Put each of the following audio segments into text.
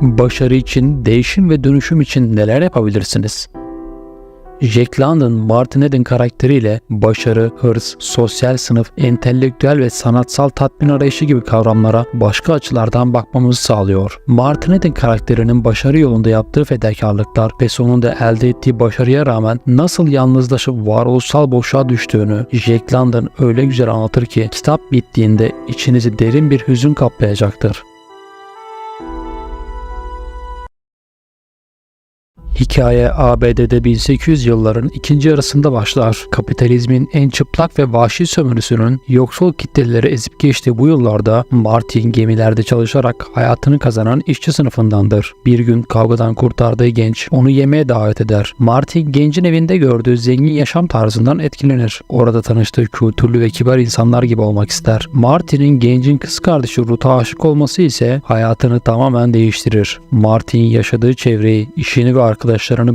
Başarı için, değişim ve dönüşüm için neler yapabilirsiniz? Jack London, Martin Eden karakteriyle başarı, hırs, sosyal sınıf, entelektüel ve sanatsal tatmin arayışı gibi kavramlara başka açılardan bakmamızı sağlıyor. Martin Eden karakterinin başarı yolunda yaptığı fedakarlıklar ve sonunda elde ettiği başarıya rağmen nasıl yalnızlaşıp varoluşsal boşluğa düştüğünü Jack London öyle güzel anlatır ki kitap bittiğinde içinizi derin bir hüzün kaplayacaktır. Hikaye ABD'de 1800 yılların ikinci yarısında başlar. Kapitalizmin en çıplak ve vahşi sömürüsünün yoksul kitleleri ezip geçtiği bu yıllarda Martin gemilerde çalışarak hayatını kazanan işçi sınıfındandır. Bir gün kavgadan kurtardığı genç onu yemeğe davet eder. Martin gencin evinde gördüğü zengin yaşam tarzından etkilenir. Orada tanıştığı kültürlü ve kibar insanlar gibi olmak ister. Martin'in gencin kız kardeşi Ruth'a aşık olması ise hayatını tamamen değiştirir. Martin yaşadığı çevreyi, işini ve arkadaşlarını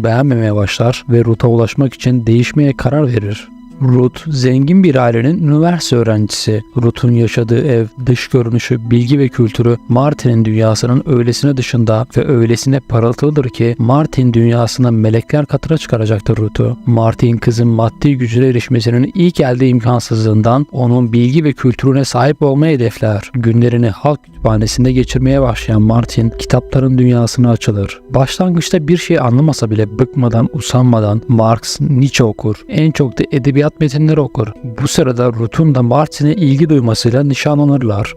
beğenmemeye başlar ve Ruth'a ulaşmak için değişmeye karar verir. Ruth, zengin bir ailenin üniversite öğrencisi. Ruth'un yaşadığı ev, dış görünüşü, bilgi ve kültürü Martin'in dünyasının öylesine dışında ve öylesine parıltılıdır ki Martin dünyasına melekler katına çıkaracaktır Ruth'u. Martin kızın maddi gücüne erişmesinin ilk elde imkansızlığından onun bilgi ve kültürüne sahip olmayı hedefler. Günlerini halk kütüphanesinde geçirmeye başlayan Martin kitapların dünyasına açılır. Başlangıçta bir şey anlamasa bile bıkmadan, usanmadan Marx, Nietzsche okur. En çok da edebiyat metinleri okur. Bu sırada Ruth'un da Martin'e ilgi duymasıyla nişanlanırlar.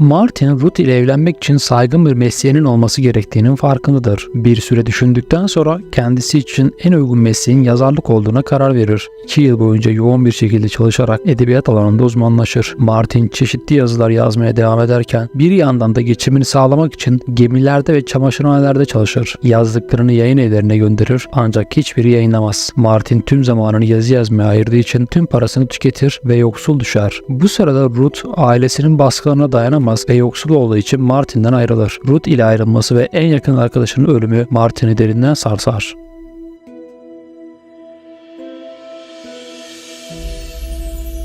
Martin, Ruth ile evlenmek için saygın bir mesleğinin olması gerektiğinin farkındadır. Bir süre düşündükten sonra kendisi için en uygun mesleğin yazarlık olduğuna karar verir. İki yıl boyunca yoğun bir şekilde çalışarak edebiyat alanında uzmanlaşır. Martin çeşitli yazılar yazmaya devam ederken bir yandan da geçimini sağlamak için gemilerde ve çamaşırhanelerde çalışır. Yazdıklarını yayın evlerine gönderir ancak hiçbiri yayınlamaz. Martin tüm zamanını yazı yazmaya ayırdığı için tüm parasını tüketir ve yoksul düşer. Bu sırada Ruth ailesinin baskılarına dayanamaz ve yoksul olduğu için Martin'den ayrılır. Ruth ile ayrılması ve en yakın arkadaşının ölümü Martin'i derinden sarsar.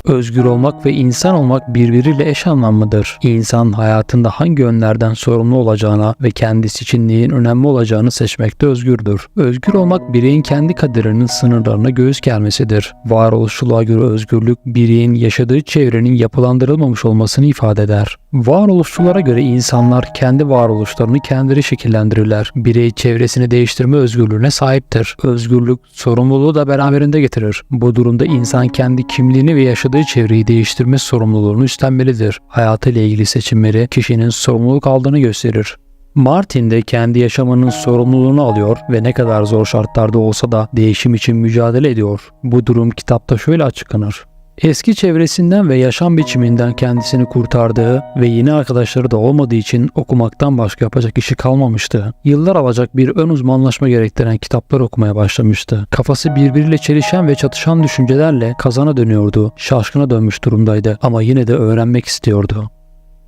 Özgür olmak ve insan olmak birbiriyle eş anlamlıdır. İnsan hayatında hangi yönlerden sorumlu olacağına ve kendisi için neyin önemli olacağını seçmekte özgürdür. Özgür olmak bireyin kendi kaderinin sınırlarına göğüs germesidir. Varoluşçuluğa göre özgürlük bireyin yaşadığı çevrenin yapılandırılmamış olmasını ifade eder. Varoluşçulara göre insanlar kendi varoluşlarını kendileri şekillendirirler. Birey çevresini değiştirme özgürlüğüne sahiptir. Özgürlük sorumluluğu da beraberinde getirir. Bu durumda insan kendi kimliğini ve yaşadığı çevreyi değiştirme sorumluluğunu üstlenmelidir. Hayatıyla ilgili seçimleri kişinin sorumluluk aldığını gösterir. Martin de kendi yaşamının sorumluluğunu alıyor ve ne kadar zor şartlarda olsa da değişim için mücadele ediyor. Bu durum kitapta şöyle açıklanır. Eski çevresinden ve yaşam biçiminden kendisini kurtardığı ve yeni arkadaşları da olmadığı için okumaktan başka yapacak işi kalmamıştı. Yıllar alacak bir ön uzmanlaşma gerektiren kitaplar okumaya başlamıştı. Kafası birbiriyle çelişen ve çatışan düşüncelerle kazana dönüyordu. Şaşkına dönmüş durumdaydı ama yine de öğrenmek istiyordu.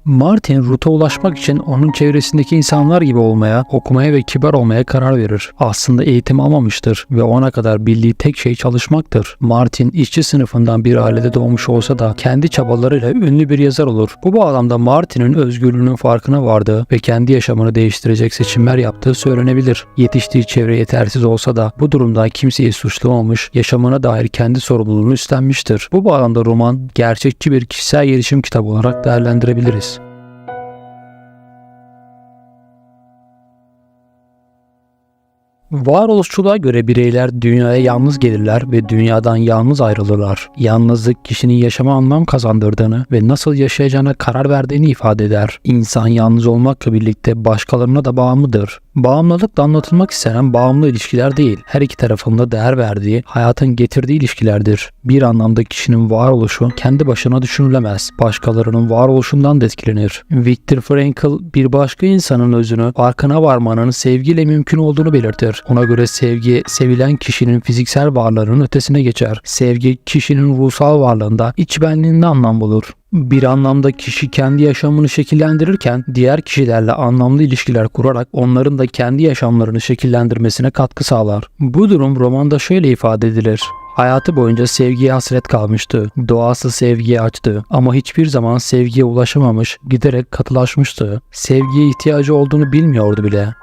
Martin Ruth'a ulaşmak için onun çevresindeki insanlar gibi olmaya, okumaya ve kibar olmaya karar verir. Aslında eğitim almamıştır ve ona kadar bildiği tek şey çalışmaktır. Martin işçi sınıfından bir ailede doğmuş olsa da kendi çabalarıyla ünlü bir yazar olur. Bu bağlamda Martin'in özgürlüğünün farkına vardığı ve kendi yaşamını değiştirecek seçimler yaptığı söylenebilir. Yetiştiği çevre yetersiz olsa da bu durumda kimseyi suçlamamış, yaşamına dair kendi sorumluluğunu üstlenmiştir. Bu bağlamda roman gerçekçi bir kişisel gelişim kitabı olarak değerlendirebiliriz. Varoluşçuluğa göre bireyler dünyaya yalnız gelirler ve dünyadan yalnız ayrılırlar. Yalnızlık kişinin yaşama anlam kazandırdığını ve nasıl yaşayacağına karar verdiğini ifade eder. İnsan yalnız olmakla birlikte başkalarına da bağımlıdır. Bağımlılıkla anlatılmak istenen bağımlı ilişkiler değil, her iki tarafında değer verdiği, hayatın getirdiği ilişkilerdir. Bir anlamda kişinin varoluşu kendi başına düşünülemez, başkalarının varoluşundan da etkilenir. Viktor Frankl bir başka insanın özünü farkına varmanın sevgiyle mümkün olduğunu belirtir. Ona göre sevgi, sevilen kişinin fiziksel varlığının ötesine geçer. Sevgi, kişinin ruhsal varlığında, iç benliğinde anlam bulur. Bir anlamda kişi kendi yaşamını şekillendirirken diğer kişilerle anlamlı ilişkiler kurarak onların da kendi yaşamlarını şekillendirmesine katkı sağlar. Bu durum romanda şöyle ifade edilir. Hayatı boyunca sevgiye hasret kalmıştı. Doğası sevgiye açtı ama hiçbir zaman sevgiye ulaşamamış, giderek katılaşmıştı. Sevgiye ihtiyacı olduğunu bilmiyordu bile.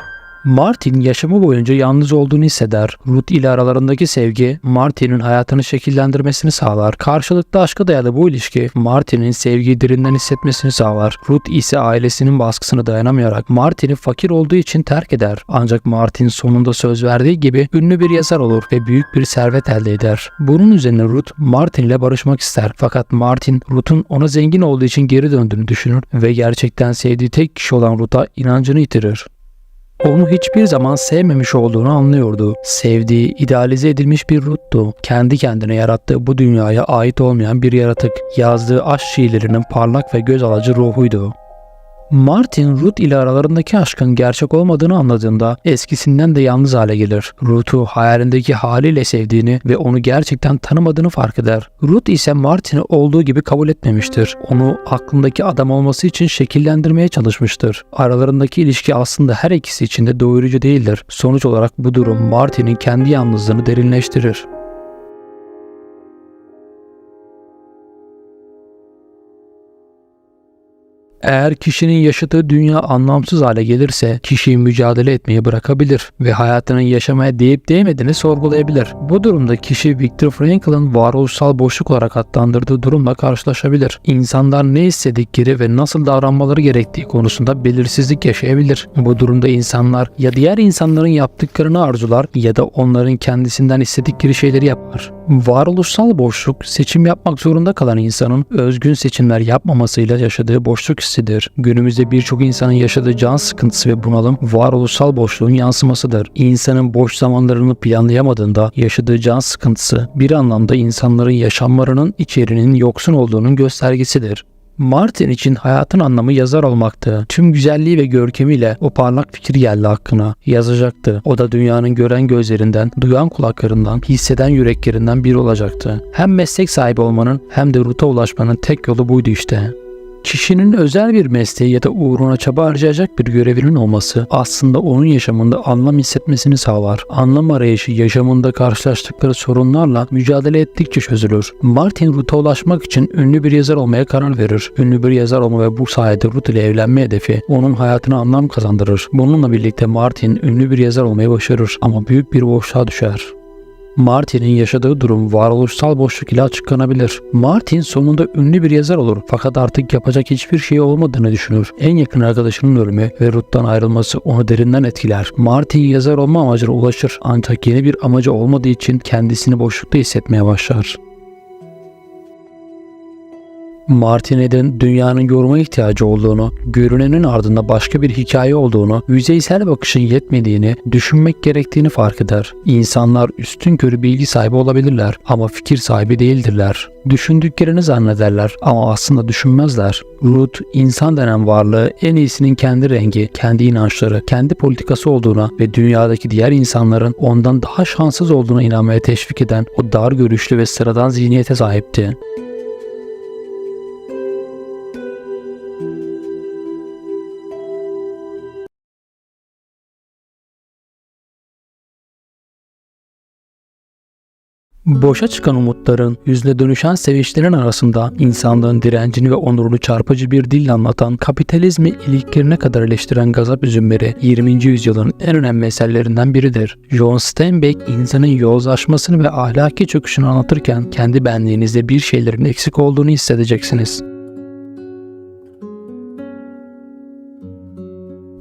Martin yaşamı boyunca yalnız olduğunu hisseder. Ruth ile aralarındaki sevgi Martin'in hayatını şekillendirmesini sağlar. Karşılıklı aşka dayalı bu ilişki Martin'in sevgiyi derinden hissetmesini sağlar. Ruth ise ailesinin baskısını dayanamayarak Martin'i fakir olduğu için terk eder. Ancak Martin sonunda söz verdiği gibi ünlü bir yazar olur ve büyük bir servet elde eder. Bunun üzerine Ruth Martin ile barışmak ister. Fakat Martin Ruth'un ona zengin olduğu için geri döndüğünü düşünür ve gerçekten sevdiği tek kişi olan Ruth'a inancını yitirir. Onu hiçbir zaman sevmemiş olduğunu anlıyordu. Sevdiği, idealize edilmiş bir Ruth'tu. Kendi kendine yarattığı bu dünyaya ait olmayan bir yaratık. Yazdığı aşk şiirlerinin parlak ve göz alıcı ruhuydu. Martin, Ruth ile aralarındaki aşkın gerçek olmadığını anladığında eskisinden de yalnız hale gelir. Ruth'u hayalindeki haliyle sevdiğini ve onu gerçekten tanımadığını fark eder. Ruth ise Martin'i olduğu gibi kabul etmemiştir. Onu aklındaki adam olması için şekillendirmeye çalışmıştır. Aralarındaki ilişki aslında her ikisi için de doyurucu değildir. Sonuç olarak bu durum Martin'in kendi yalnızlığını derinleştirir. Eğer kişinin yaşadığı dünya anlamsız hale gelirse kişi mücadele etmeyi bırakabilir ve hayatının yaşamaya değip değmediğini sorgulayabilir. Bu durumda kişi Viktor Frankl'ın varoluşsal boşluk olarak adlandırdığı durumla karşılaşabilir. İnsanlar ne istedikleri ve nasıl davranmaları gerektiği konusunda belirsizlik yaşayabilir. Bu durumda insanlar ya diğer insanların yaptıklarını arzular ya da onların kendisinden istedikleri şeyleri yapar. Varoluşsal boşluk seçim yapmak zorunda kalan insanın özgün seçimler yapmamasıyla yaşadığı boşluk hissidir. Günümüzde birçok insanın yaşadığı can sıkıntısı ve bunalım varoluşsal boşluğun yansımasıdır. İnsanın boş zamanlarını planlayamadığında yaşadığı can sıkıntısı bir anlamda insanların yaşamlarının içeriğinin yoksun olduğunun göstergesidir. Martin için hayatın anlamı yazar olmaktı. Tüm güzelliği ve görkemiyle o parlak fikir geldi hakkına. Yazacaktı. O da dünyanın gören gözlerinden, duyan kulaklarından, hisseden yüreklerinden biri olacaktı. Hem meslek sahibi olmanın hem de ruta ulaşmanın tek yolu buydu işte. Kişinin özel bir mesleği ya da uğruna çaba harcayacak bir görevinin olması aslında onun yaşamında anlam hissetmesini sağlar. Anlam arayışı yaşamında karşılaştıkları sorunlarla mücadele ettikçe çözülür. Martin Ruth'a ulaşmak için ünlü bir yazar olmaya karar verir. Ünlü bir yazar olma ve bu sayede Ruth ile evlenme hedefi onun hayatına anlam kazandırır. Bununla birlikte Martin ünlü bir yazar olmayı başarır ama büyük bir boşluğa düşer. Martin'in yaşadığı durum varoluşsal boşluk ile açıklanabilir. Martin sonunda ünlü bir yazar olur fakat artık yapacak hiçbir şey olmadığını düşünür. En yakın arkadaşının ölümü ve Ruth'tan ayrılması onu derinden etkiler. Martin yazar olma amacına ulaşır ancak yeni bir amacı olmadığı için kendisini boşlukta hissetmeye başlar. Martinet'in dünyanın yoruma ihtiyacı olduğunu, görünenin ardında başka bir hikaye olduğunu, yüzeysel bakışın yetmediğini, düşünmek gerektiğini fark eder. İnsanlar üstün körü bilgi sahibi olabilirler ama fikir sahibi değildirler. Düşündüklerini zannederler ama aslında düşünmezler. Ruth, insan denen varlığı en iyisinin kendi rengi, kendi inançları, kendi politikası olduğuna ve dünyadaki diğer insanların ondan daha şanssız olduğuna inanmaya teşvik eden o dar görüşlü ve sıradan zihniyete sahipti. Boşa çıkan umutların, yüzle dönüşen sevinçlerin arasında insanlığın direncini ve onurunu çarpıcı bir dille anlatan, kapitalizmi iliklerine kadar eleştiren gazap üzümleri 20. yüzyılın en önemli meselelerinden biridir. John Steinbeck insanın yozlaşmasını ve ahlaki çöküşünü anlatırken kendi benliğinizde bir şeylerin eksik olduğunu hissedeceksiniz.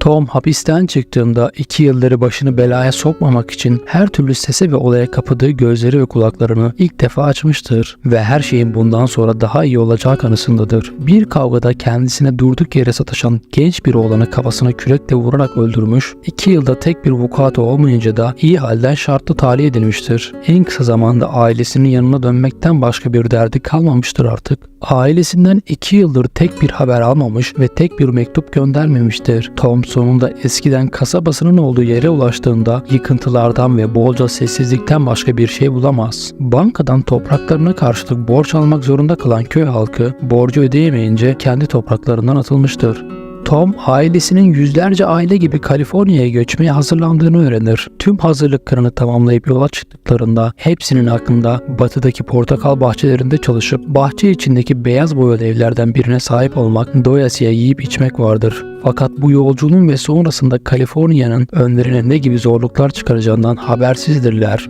Tom hapisten çıktığında iki yılları başını belaya sokmamak için her türlü sese ve olaya kapadığı gözleri ve kulaklarını ilk defa açmıştır ve her şeyin bundan sonra daha iyi olacağı kanısındadır. Bir kavgada kendisine durduk yere sataşan genç bir oğlanı kafasına kürekle vurarak öldürmüş, iki yılda tek bir vukuatı olmayınca da iyi halden şartlı tahliye edilmiştir. En kısa zamanda ailesinin yanına dönmekten başka bir derdi kalmamıştır artık. Ailesinden iki yıldır tek bir haber almamış ve tek bir mektup göndermemiştir. Tom sonunda eskiden kasabasının olduğu yere ulaştığında yıkıntılardan ve bolca sessizlikten başka bir şey bulamaz. Bankadan topraklarına karşılık borç almak zorunda kalan köy halkı borcu ödeyemeyince kendi topraklarından atılmıştır. Tom ailesinin yüzlerce aile gibi Kaliforniya'ya göçmeye hazırlandığını öğrenir. Tüm hazırlıklarını tamamlayıp yola çıktıklarında hepsinin aklında batıdaki portakal bahçelerinde çalışıp bahçe içindeki beyaz boyalı evlerden birine sahip olmak, doyasıya yiyip içmek vardır. Fakat bu yolculuğun ve sonrasında Kaliforniya'nın önlerine ne gibi zorluklar çıkaracağından habersizdirler.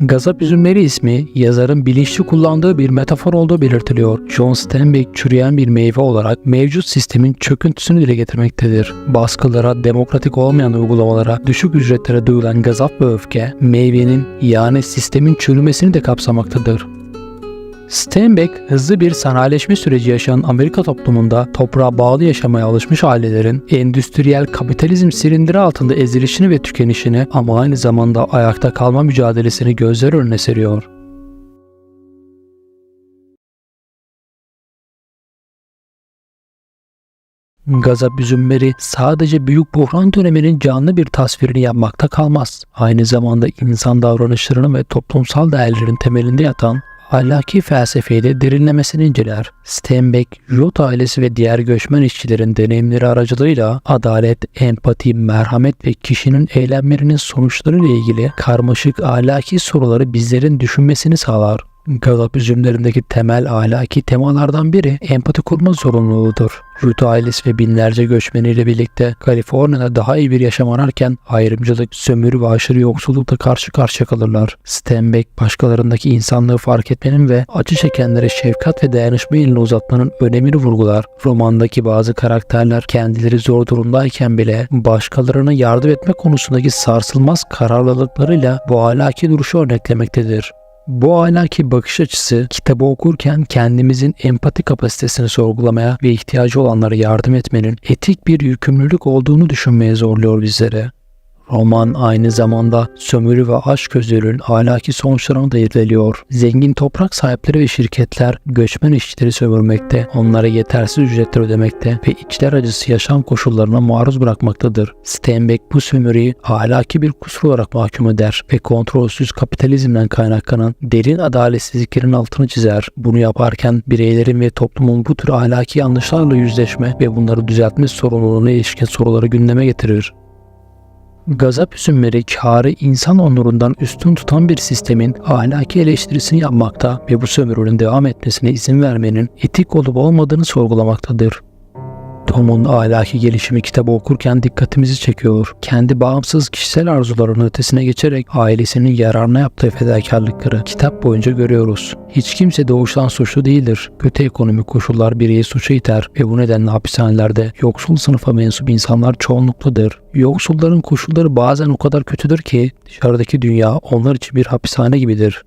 Gazap üzümleri ismi yazarın bilinçli kullandığı bir metafor olduğu belirtiliyor. John Steinbeck çürüyen bir meyve olarak mevcut sistemin çöküntüsünü dile getirmektedir. Baskılara, demokratik olmayan uygulamalara, düşük ücretlere duyulan gazap ve öfke meyvenin yani sistemin çürümesini de kapsamaktadır. Steinbeck hızlı bir sanayileşme süreci yaşayan Amerika toplumunda toprağa bağlı yaşamaya alışmış ailelerin endüstriyel kapitalizm silindiri altında ezilişini ve tükenişini ama aynı zamanda ayakta kalma mücadelesini gözler önüne seriyor. Gazap üzümleri sadece büyük buhran döneminin canlı bir tasvirini yapmakta kalmaz. Aynı zamanda insan davranışlarının ve toplumsal değerlerin temelinde yatan ahlaki felsefeyi de derinlemesine inceler. Steinbeck, Jot ailesi ve diğer göçmen işçilerin deneyimleri aracılığıyla adalet, empati, merhamet ve kişinin eylemlerinin sonuçlarıyla ilgili karmaşık ahlaki soruları bizlerin düşünmesini sağlar. Galap üzümlerindeki temel ahlaki temalardan biri empati kurma zorunluluğudur. Ruth ailesi ve binlerce göçmeniyle birlikte Kaliforniya'da daha iyi bir yaşam ararken ayrımcılık, sömürü ve aşırı yoksullukla karşı karşıya kalırlar. Stenbeck başkalarındaki insanlığı fark etmenin ve acı çekenlere şefkat ve dayanışma elini uzatmanın önemini vurgular. Romandaki bazı karakterler kendileri zor durumdayken bile başkalarına yardım etme konusundaki sarsılmaz kararlılıklarıyla bu ahlaki duruşu örneklemektedir. Bu ahlaki bakış açısı kitabı okurken kendimizin empati kapasitesini sorgulamaya ve ihtiyacı olanlara yardım etmenin etik bir yükümlülük olduğunu düşünmeye zorluyor bizlere. Roman aynı zamanda sömürü ve aşk gözlerinin ahlaki sonuçlarını da irdeliyor. Zengin toprak sahipleri ve şirketler göçmen işçileri sömürmekte, onlara yetersiz ücretler ödemekte ve içler acısı yaşam koşullarına maruz bırakmaktadır. Steinbeck bu sömürüyü ahlaki bir kusur olarak mahkum eder ve kontrolsüz kapitalizmden kaynaklanan derin adaletsizliklerin altını çizer. Bunu yaparken bireylerin ve toplumun bu tür ahlaki yanlışlarla yüzleşme ve bunları düzeltme sorumluluğuna ilişkin soruları gündeme getirir. Gazap üzümleri karı insan onurundan üstün tutan bir sistemin ahlaki eleştirisini yapmakta ve bu sömürünün devam etmesine izin vermenin etik olup olmadığını sorgulamaktadır. Tom'un ahlaki gelişimi kitabı okurken dikkatimizi çekiyor. Kendi bağımsız kişisel arzularının ötesine geçerek ailesinin yararına yaptığı fedakarlıkları kitap boyunca görüyoruz. Hiç kimse doğuştan suçlu değildir. Kötü ekonomik koşullar bireyi suça iter ve bu nedenle hapishanelerde yoksul sınıfa mensup insanlar çoğunluktadır. Yoksulların koşulları bazen o kadar kötüdür ki dışarıdaki dünya onlar için bir hapishane gibidir.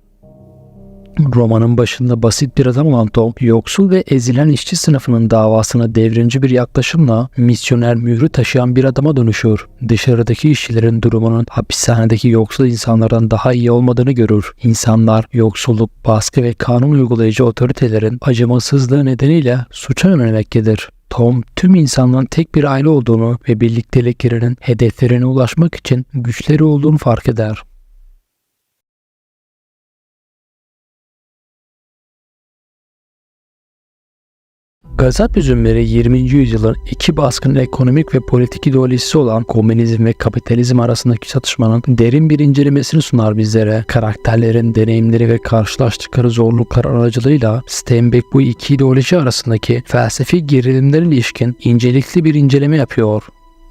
Romanın başında basit bir adam olan Tom, yoksul ve ezilen işçi sınıfının davasına devrimci bir yaklaşımla misyoner mührü taşıyan bir adama dönüşür. Dışarıdaki işçilerin durumunun hapishanedeki yoksul insanlardan daha iyi olmadığını görür. İnsanlar yoksulluk, baskı ve kanun uygulayıcı otoritelerin acımasızlığı nedeniyle suça yönelmektedir. Tom tüm insanların tek bir aile olduğunu ve birlikteliklerinin hedeflerine ulaşmak için güçleri olduğunu fark eder. Gazap üzümleri 20. yüzyılın iki baskın ekonomik ve politik ideolojisi olan komünizm ve kapitalizm arasındaki çatışmanın derin bir incelemesini sunar bizlere. Karakterlerin deneyimleri ve karşılaştıkları zorluklar aracılığıyla Steinbeck bu iki ideoloji arasındaki felsefi gerilimlerin ilişkin incelikli bir inceleme yapıyor.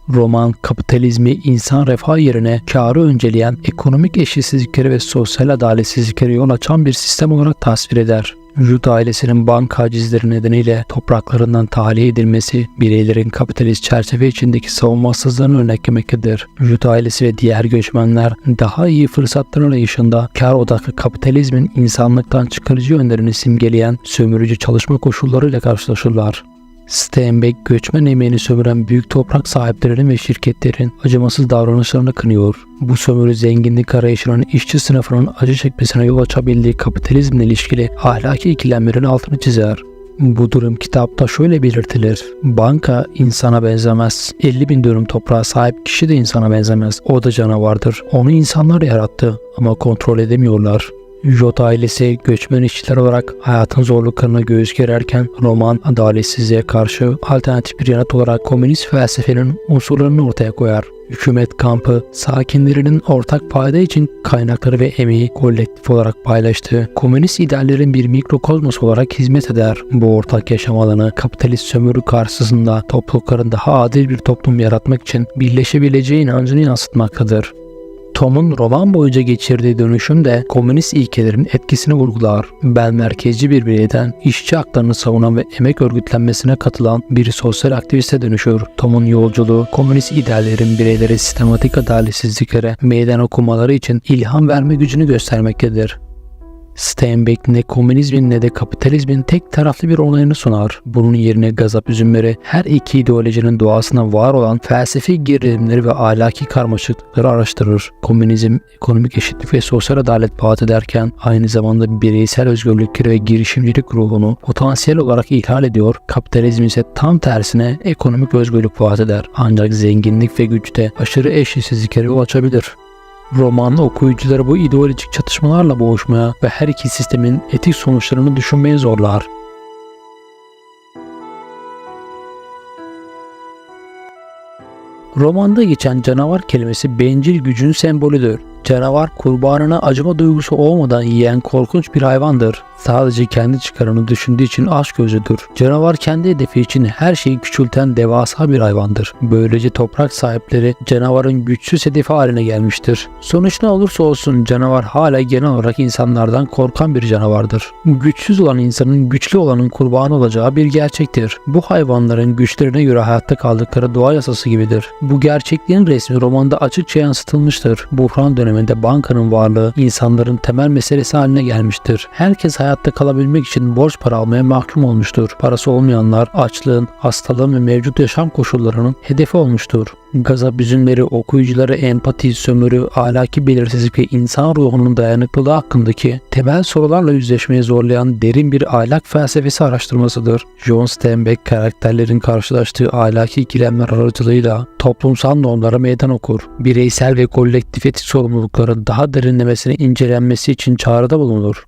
Roman kapitalizmi insan refah yerine karı önceleyen ekonomik eşitsizlikleri ve sosyal adaletsizlikleri yol açan bir sistem olarak tasvir eder. Jut ailesinin banka hacizleri nedeniyle topraklarından tahliye edilmesi bireylerin kapitalist çerçeve içindeki savunmasızlığını örneklemektedir. Jut ailesi ve diğer göçmenler daha iyi fırsatlar arayışında kar odaklı kapitalizmin insanlıktan çıkarıcı yönlerini simgeleyen sömürücü çalışma koşullarıyla karşılaşırlar. Steinbeck göçmen emeğini sömüren büyük toprak sahiplerinin ve şirketlerin acımasız davranışlarını kınıyor. Bu sömürü zenginlik arayışının işçi sınıfının acı çekmesine yol açabildiği kapitalizmle ilişkili ahlaki ikilemlerin altını çizer. Bu durum kitapta şöyle belirtilir. Banka insana benzemez. 50 bin dönüm toprağa sahip kişi de insana benzemez. O da canavardır. Onu insanlar yarattı ama kontrol edemiyorlar. Jot ailesi göçmen işçiler olarak hayatın zorluklarına göğüs gererken roman adaletsizliğe karşı alternatif bir yanıt olarak komünist felsefenin unsurlarını ortaya koyar. Hükümet kampı sakinlerinin ortak payda için kaynakları ve emeği kolektif olarak paylaştığı komünist ideallerin bir mikrokozmos olarak hizmet eder. Bu ortak yaşam alanı kapitalist sömürü karşısında toplulukların daha adil bir toplum yaratmak için birleşebileceği inancını yansıtmaktadır. Tom'un roman boyunca geçirdiği dönüşüm de komünist ilkelerin etkisini vurgular. Ben merkezci bir bireyden işçi haklarını savunan ve emek örgütlenmesine katılan bir sosyal aktiviste dönüşür. Tom'un yolculuğu komünist ideallerin bireylere sistematik adaletsizliklere meydan okumaları için ilham verme gücünü göstermektedir. Steinbeck ne komünizmin ne de kapitalizmin tek taraflı bir onayını sunar. Bunun yerine gazap üzümleri her iki ideolojinin doğasına var olan felsefi gerilimleri ve ahlaki karmaşıklıkları araştırır. Komünizm ekonomik eşitlik ve sosyal adalet vaat ederken aynı zamanda bireysel özgürlükleri ve girişimcilik ruhunu potansiyel olarak ihlal ediyor. Kapitalizm ise tam tersine ekonomik özgürlük vaat eder. Ancak zenginlik ve güçte aşırı eşitsizliklere yol açabilir. Roman okuyucuları bu ideolojik çatışmalarla boğuşmaya ve her iki sistemin etik sonuçlarını düşünmeye zorlar. Romanda geçen canavar kelimesi bencil gücün sembolüdür. Canavar kurbanına acıma duygusu olmadan yiyen korkunç bir hayvandır. Sadece kendi çıkarını düşündüğü için aç gözüdür. Canavar kendi hedefi için her şeyi küçülten devasa bir hayvandır. Böylece toprak sahipleri canavarın güçsüz hedefi haline gelmiştir. Sonuç ne olursa olsun canavar hala genel olarak insanlardan korkan bir canavardır. Güçsüz olan insanın güçlü olanın kurbanı olacağı bir gerçektir. Bu hayvanların güçlerine göre hayatta kaldıkları doğa yasası gibidir. Bu gerçekliğin resmi romanda açıkça yansıtılmıştır. Buhran döneminde bankanın varlığı insanların temel meselesi haline gelmiştir. Herkes hayatta kalabilmek için borç para almaya mahkum olmuştur. Parası olmayanlar açlığın, hastalığın ve mevcut yaşam koşullarının hedefi olmuştur. Gazap üzümleri okuyucuları empati, sömürü, ahlaki belirsizlik ve insan ruhunun dayanıklılığı hakkındaki temel sorularla yüzleşmeye zorlayan derin bir ahlak felsefesi araştırmasıdır. John Steinbeck karakterlerin karşılaştığı ahlaki ikilemler aracılığıyla toplumsal normlara meydan okur. Bireysel ve kolektif etik sorumlulukların daha derinlemesine incelenmesi için çağrıda bulunur.